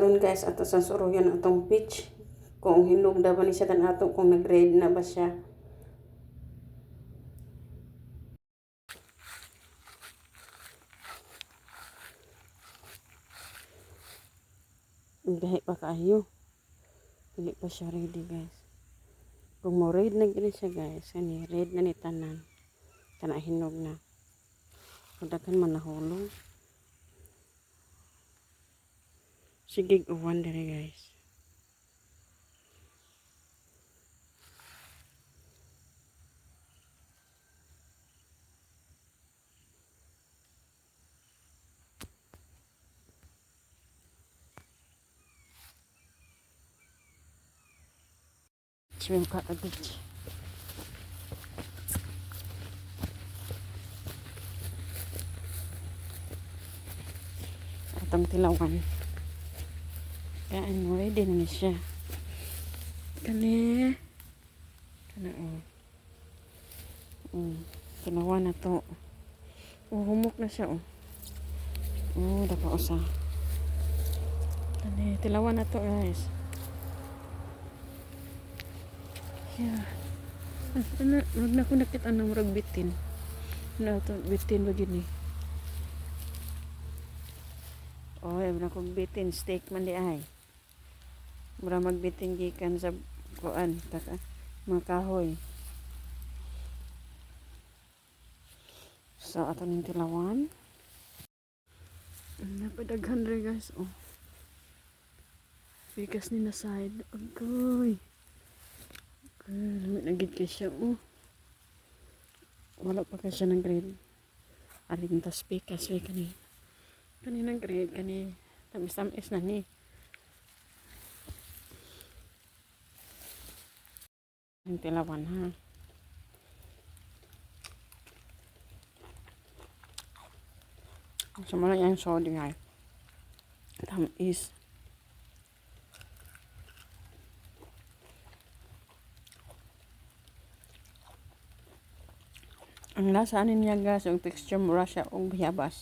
karon guys ato sa suruyan atong pitch kung hinog na ba ni siya ato kung nag-ready na ba siya Gahi pa kayo. Dili pa siya ready guys. Kung mo ready na gini siya guys, kani ready na ni tanan. Kana hinog na. Pagdakan man nahulog. Sige, uwan dere guys. Swim ka beach. Atong tilawan. Kaya ano, ready na siya. Kani. Kana o. Mm, tilawan na to. Oh, humok na siya oh. Oh, daka usa. Kani, tilawan na to guys. Yeah. Ah, ano, wag na ko nakita ng murag bitin. Ano to, bitin ba gini? Oh, wag na ko bitin, steak man di ay. Mura magbitin gikan sa kuan, taka, mga kahoy. So, ato ning tilawan. Napadaghan rin guys, oh. Bigas ni na side. Agoy. Nagit ka siya, oh. Wala pa ka siya ng grade. Aling tas pikas, way kani. Kaninang grade, kani. Tamis-tamis na ni. ทั้งแต่ละวันห้าสมมติยังโซดยังไงทำอีสอังลนสานินยังกาสง texture มราชาองพยาบาส